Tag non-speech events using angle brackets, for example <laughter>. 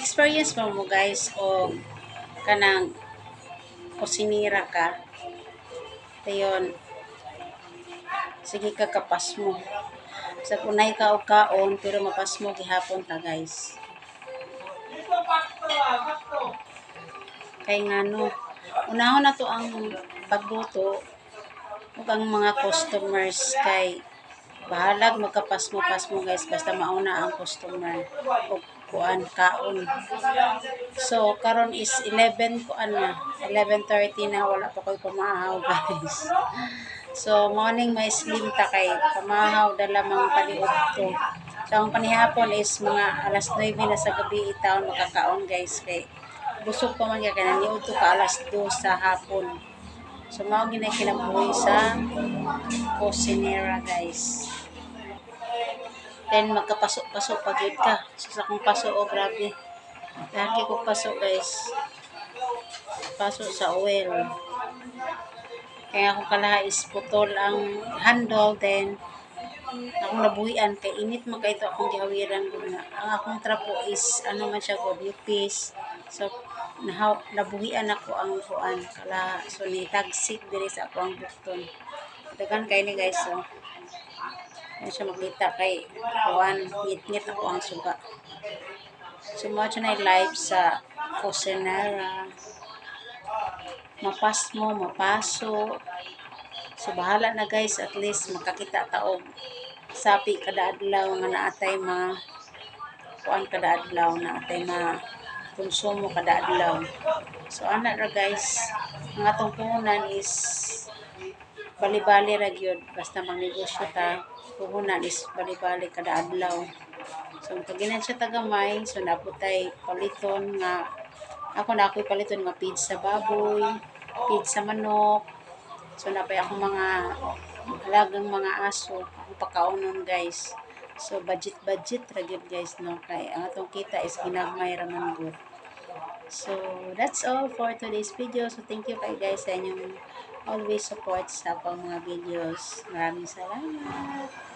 na-experience mo mo guys o kanang kusinira ka tayon sige ka kapas mo. Sa kunay ka og kaon pero mapas mo gihapon ta guys. Kay ngano unahon na to ang pagluto ug ang mga customers kay bahalag magkapas mo pas mo guys basta mauna ang customer ug kuan kaon. So karon is 11 kuan na 11:30 na wala pa koy pamahaw <laughs> guys. So morning may slim ta kay pamahaw dala mga paliog to. So ang panihapon is mga alas 9 na sa gabi itaon makakaon guys kay busog pa man kay naniud ka alas 2 sa hapon. So mao ginay kinabuhi sa kusinera guys Then magkapasok-pasok pag yun ka. Sa kong paso, oh grabe. Lagi ko paso guys. Paso sa oil. Kaya akong kalaha is putol ang handle then akong nabuhian kay init man kay akong gihawiran gud. Ang akong trapo is ano man siya god nipis. So nahaw, nabuhian ako ang kuan kala so ni tagsik diri sa ako ang bukton. Dagan kay ni guys so. Yan siya makita kay kuan ngit-ngit ako ang suga. Mo siya na live sa Cosinera. Mapas mo, mapaso. So bahala na guys, at least makakita taog sapi kada adlaw nga naatay ma kuan kada adlaw na atay ma konsumo kada adlaw. So ana ra guys, ang atong puhunan is bali-bali ra gyud basta magnegosyo ta puhunan is bali-bali kada adlaw. So pag ginan siya tagamay so naputay paliton nga ako na ako'y paliton nga feed sa baboy feed sa manok. So napay ako mga alagang mga aso akong pakaunon guys. So budget budget ra gyud guys no? Kay ang atong kita is ginagmay ra man gud So, that's all for today's video. So, thank you kay guys sa inyong always support sa pang mga videos. Maraming salamat.